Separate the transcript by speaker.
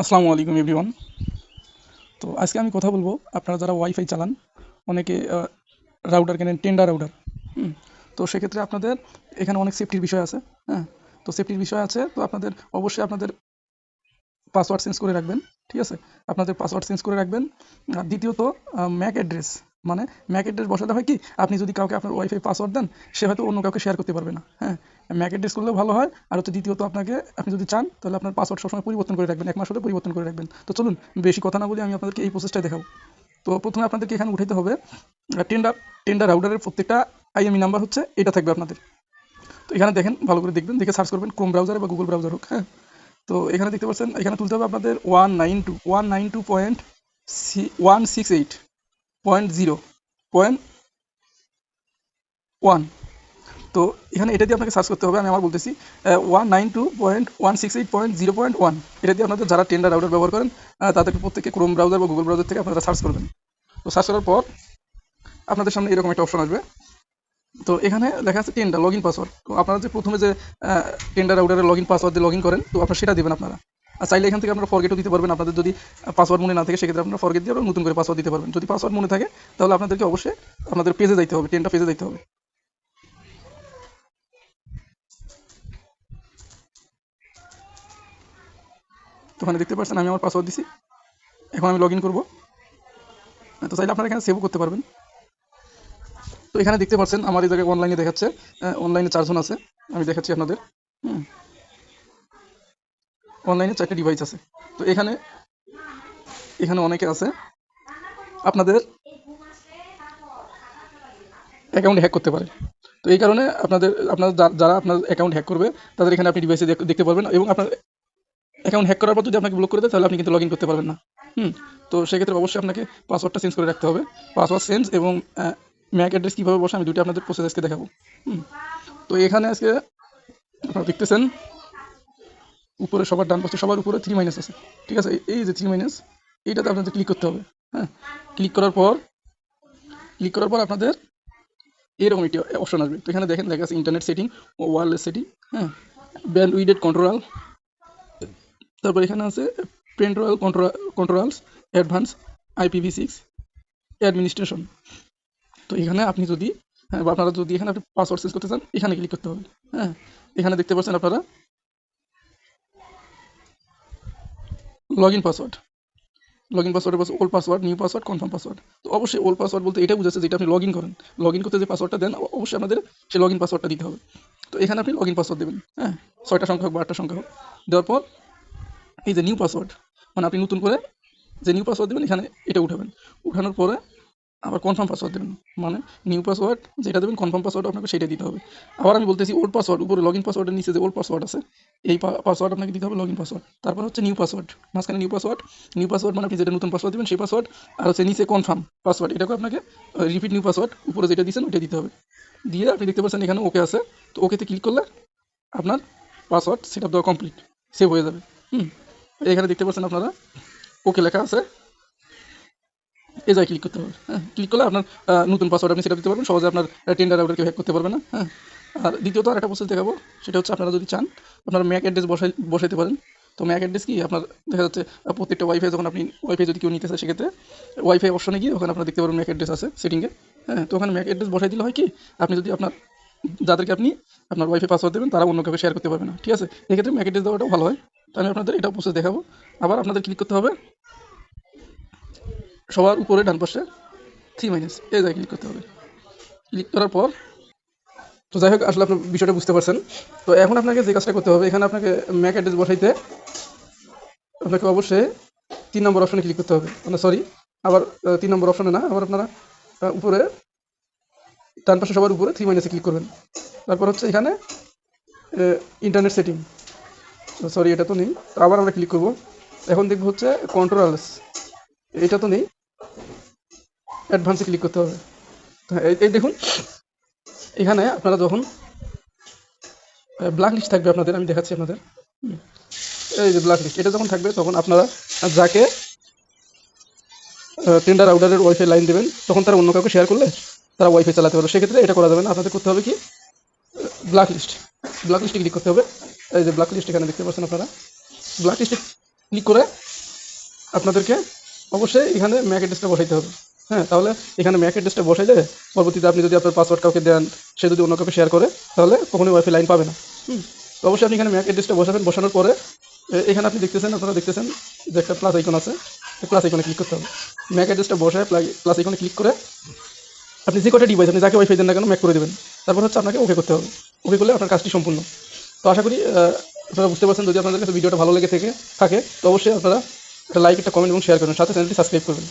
Speaker 1: আসসালামু আলাইকুম এভরিওয়ান তো আজকে আমি কথা বলব, আপনারা যারা ওয়াইফাই চালান, অনেকে রাউটার কেনেন টেন্ডার রাউটার তো সেক্ষেত্রে আপনাদের এখানে অনেক সেফটির বিষয় আছে হ্যাঁ? তো সেফটির বিষয় আছে, তো আপনাদের অবশ্যই আপনাদের পাসওয়ার্ড চেঞ্জ করে রাখবেন, ঠিক আছে? আপনাদের পাসওয়ার্ড চেঞ্জ করে রাখবেন। আর দ্বিতীয়ত ম্যাক অ্যাড্রেস মানে ম্যাক অ্যাড্রেস বসালে হয় কি? আপনি যদি কাউকে আপনার ওয়াইফাই পাসওয়ার্ড দেন, সে হয়তো অন্য কাউকে শেয়ার করতে পারবে না হ্যাঁ? ম্যাক অ্যাড্রেস করলেও ভালো হয়। আর হচ্ছে দ্বিতীয়ত আপনাকে, আপনি যদি চান, তাহলে আপনার পাসওয়ার্ড সবসময় পরিবর্তন করে রাখবেন, এক মাস হলে পরিবর্তন করে রাখবেন। তো চলুন, বেশি কথা না বলে আমি আপনাদেরকে এই প্রসেসটাই দেখাবো। তো প্রথমে আপনাদেরকে এখানে উঠাইতে হবে টেন্ডার টেন্ডার রাউটারের প্রত্যেকটা আইএমই নাম্বার হচ্ছে, এটা থাকবে আপনাদের। তো এখানে দেখেন, ভালো করে দেখবেন, দেখে সার্চ করবেন ক্রোম ব্রাউজারে বা গুগল ব্রাউজার হোক হ্যাঁ? তো এখানে দেখতে পাচ্ছেন, এখানে তুলতে হবে আপনাদের one nine two one nine two point C one six eight point zero, point one. তো এখানে এটা দিয়ে আপনাকে সার্চ করতে হবে, আমি আমার বলতেছি one nine two point one six eight point zero point one এটা দিয়ে আপনাদের যারা টেন্ডার রাউটার ব্যবহার করেন তাদেরকে প্রত্যেকে ক্রোম ব্রাউজার বা গুগল ব্রাউজার থেকে আপনারা সার্চ করবেন। তো সার্চ করার পর আপনাদের সামনে এরকম একটা অপশন আসবে। তো এখানে লেখা আছে টেন্ডার লগ ইন পাসওয়ার্ড তো আপনারা যে প্রথমে যে টেন্ডার রাউটারের লগ ইন পাসওয়ার্ড দিয়ে লগ ইন করেন, তো আপনারা সেটা দেবেন আপনারা। আর চাইলে এখান থেকে আপনারা ফরগেটও দিতে পারবেন। আপনাদের যদি পাসওয়ার্ড মনে না থাকে, সেক্ষেত্রে আপনারা ফরগেট দিয়ে নতুন করে পাসওয়ার্ড দিতে পারবেন। যদি পাসওয়ার্ড মনে থাকে, তাহলে আপনাদেরকে অবশ্যই আপনাদের পেজে যাইতে হবে টেনটা পেজে যাইতে হবে। তো ওখানে দেখতে পাচ্ছেন, আমি আমার পাসওয়ার্ড দিছি। এখন আমি লগ ইন করব। তো চাইলে আপনারা এখানে সেভও করতে পারবেন। তো এখানে দেখতে পাচ্ছেন, আমার এই জায়গায় অনলাইনে দেখাচ্ছে। অনলাইনে চারজন আছে। আমি দেখাচ্ছি আপনাদের। অনলাইনে চারটে ডিভাইস আছে। তো এখানে এখানে অনেকে আছে। আপনাদের অ্যাকাউন্ট হ্যাক করতে পারে। তো এই কারণে আপনাদের, আপনার যারা আপনার অ্যাকাউন্ট হ্যাক করবে, তাদের এখানে আপনি ডিভাইসে দেখতে পারবেন এবং আপনার অ্যাকাউন্ট হ্যাক করার পর যদি আপনাকে ব্লক করে দেয়, তাহলে আপনি কিন্তু লগ করতে পারবেন না। হুম, তো সেক্ষেত্রে অবশ্যই আপনাকে পাসওয়ার্ডটা চেঞ্জ করে রাখতে হবে। পাসওয়ার্ড চেঞ্জ এবং ম্যাক অ্যাড্রেস কীভাবে বসে আমি দুটো আপনাদের প্রসেস আজকে দেখাবো। হুম, তো এখানে আজকে আপনারা দেখতেছেন উপরে সবার ডান পাশে, সবার উপরে থ্রি মাইনাস আছে। ঠিক আছে? এই- যে থ্রি মাইনাস এইটাতে আপনাদের ক্লিক করতে হবে। হ্যাঁ? ক্লিক করার পর ক্লিক করার পর আপনাদের এরকম একটি অপশন আসবে। তো এখানে দেখেন লেখা আছে ইন্টারনেট সেটিং ও ওয়্যারলেস সেটিং হ্যাঁ? ব্যান্ড উইডেড কন্ট্রোল তারপর এখানে আছে parental control controls advance IPv six administration তো এখানে আপনি যদি হ্যাঁ বা আপনারা যদি এখানে আপনি পাসওয়ার্ড চেঞ্জ করতে চান, এখানে ক্লিক করতে হবে। হ্যাঁ? এখানে দেখতে পাচ্ছেন আপনারা লগ ইন পাসওয়ার্ড লগইন পাসওয়ার্ডের পাশে old password new password confirm password তো অবশ্যই ওল্ড পাসওয়ার্ড বলতে এটা বুঝাচ্ছে যেটা আপনি লগ ইন করেন। লগ ইন করতে যে পাসওয়ার্ডটা দেন, অবশ্যই আমাদের সেই লগ পাসওয়ার্ডটা দিতে হবে। তো এখানে আপনি লগ ইন পাসওয়ার্ড দেবেন হ্যাঁ? ছয়টা সংখ্যা হোক বা আটটা সংখ্যা হোক। দেওয়ার পর এই যে নিউ পাসওয়ার্ড মানে আপনি নতুন করে যে নিউ পাসওয়ার্ড দেবেন, এখানে এটা উঠাবেন। উঠানোর পরে আবার কনফার্ম পাসওয়ার্ড দেবেন। মানে নিউ পাসওয়ার্ড যেটা দেবেন কনফার্ম পাসওয়ার্ড আপনাকে সেটা দিতে হবে। আবার আমি বলতেছি ওল্ড পাসওয়ার্ড উপরে লগ ইন পাসওয়ার্ডের নিচে যে ওল্ড পাসওয়ার্ড আছে, এই পাসওয়ার্ড আপনাকে দিতে হবে লগ ইন পাসওয়ার্ড তারপর হচ্ছে নিউ পাসওয়ার্ড মাঝখানে নিউ পাসওয়ার্ড নিউ পাসওয়ার্ড মানে আপনি যেটা নতুন পাসওয়ার্ড দেবেন, সেই পাসওয়ার্ড আর হচ্ছে নিচে কনফার্ম পাসওয়ার্ড এটাকে আপনাকে রিপিট নিউ পাসওয়ার্ড উপরে যেটা দিয়েছেন ওইটা দিতে হবে। দিয়ে আপনি দেখতে পাচ্ছেন এখানে ওকে আছে। তো ওকেতে ক্লিক করলে আপনার পাসওয়ার্ড সেট আপ দেওয়া কমপ্লিট সেভ হয়ে যাবে। হুম, এখানে দেখতে পাচ্ছেন আপনারা ওকে লেখা আছে। এই জায়গায় ক্লিক করতে হবে। হ্যাঁ ক্লিক করলে আপনার নতুন পাসওয়ার্ড আপনি সেটা দিতে পারবেন। সহজে আপনার টেন্ডার রাউটার কেউ হ্যাক করতে পারবে না। হ্যাঁ আর দ্বিতীয়ত আরেকটা প্রসেস দেখাবো। সেটা হচ্ছে আপনারা যদি চান, আপনার ম্যাক অ্যাড্রেস বসাই, বসাইতে পারেন। তো ম্যাক অ্যাড্রেস কি? আপনার দেখা যাচ্ছে প্রত্যেকটা ওয়াইফাই যখন আপনি ওয়াইফাই যদি কেউ নিতে চায় সেক্ষেত্রে ওয়াইফাই অপশনে গিয়ে ওখানে আপনারা দেখতে পারবেন ম্যাক অ্যাড্রেস আছে সেটিংয়ে হ্যাঁ তো ওখানে ম্যাক অ্যাড্রেস বসাই দিলে হয় কি? আপনি যদি আপনার, যাদেরকে আপনি আপনার ওয়াইফাই পাসওয়ার্ড দেবেন, তারা অন্য কাউকে শেয়ার করতে পারবে না। ঠিক আছে? এক্ষেত্রে ম্যাক অ্যাড্রেস দেওয়াটাও ভালো হয়। তো আমি আপনাদের এটা প্রসেস দেখাবো। আবার আপনাদের ক্লিক করতে হবে সবার উপরে ডান পাশে থ্রি মাইনাস এই জায়গায় ক্লিক করতে হবে। ক্লিক করার পর, তো যাই হোক, আসলে আপনার বিষয়টা বুঝতে পারছেন। তো এখন আপনাকে যে কাজটা করতে হবে, এখানে আপনাকে ম্যাক অ্যাড্রেস বসাইতে আপনাকে অবশ্যই তিন নম্বর অপশানে ক্লিক করতে হবে। মানে সরি আবার তিন নম্বর অপশানে না, আবার আপনারা উপরে, ডান পাশে সবার উপরে থ্রি মাইনাসে ক্লিক করবেন। তারপর হচ্ছে এখানে ইন্টারনেট সেটিং সরি এটা তো নেই। আবার আমরা ক্লিক করব। এখন দেখব হচ্ছে কন্ট্রোলস এটা তো নেই। অ্যাডভান্সে ক্লিক করতে হবে। এই দেখুন, এখানে আপনারা যখন ব্ল্যাক লিস্ট থাকবে আপনাদের, আমি দেখাচ্ছি আপনাদের। এই যে ব্ল্যাক লিস্ট এটা যখন থাকবে তখন আপনারা যাকে টেন্ডার আউটারের ওয়াইফাই লাইন দেবেন, তখন তারা অন্য কাউকে শেয়ার করলে তারা ওয়াইফাই চালাতে পারবে। সেক্ষেত্রে এটা করা যাবে না। আপনাদের করতে হবে কি? ব্ল্যাক লিস্ট ব্ল্যাক লিস্টে ক্লিক করতে হবে। এই যে ব্ল্যাক লিস্ট এখানে দেখতে পাচ্ছেন আপনারা। ব্ল্যাক লিস্টে ক্লিক করে আপনাদেরকে অবশ্যই এখানে ম্যাক অ্যাড্রেসটা বসাইতে হবে। হ্যাঁ তাহলে এখানে ম্যাক অ্যাড্রেসটা বসাইলে পরবর্তীতে আপনি যদি আপনার পাসওয়ার্ড কাউকে দেন, সে যদি অন্য কাউকে শেয়ার করে, তাহলে কখনোই ওয়াইফাই লাইন পাবে না। হুম অবশ্যই আপনি এখানে ম্যাক অ্যাড্রেসটা বসাবেন, বসানোর পরে এখানে আপনি দেখতেছেন, আপনারা দেখতেছেন যে একটা প্লাস আইকন আছে। প্লাস আইকনে ক্লিক করতে হবে। ম্যাক অ্যাড্রেসটা বসায় প্লাস আইকনে ক্লিক করে, আপনি যে কটা ডিভাইস আপনি যাকে ওয়াইফাই দেন না কেন ম্যাক করে দেবেন। তারপর হচ্ছে আপনাকে ওকে করতে হবে। ওকে করলে আপনার কাজটি সম্পূর্ণ। তো আশা করি আপনারা বুঝতে পারছেন, যদি আপনাদের কাছে ভিডিওটা ভালো লেগে থেকে, থাকে, তো অবশ্যই আপনারা একটা লাইক একটা কমেন্ট এবং শেয়ার করবেন। সাথে চ্যানেলটি সাবস্ক্রাইব করবেন।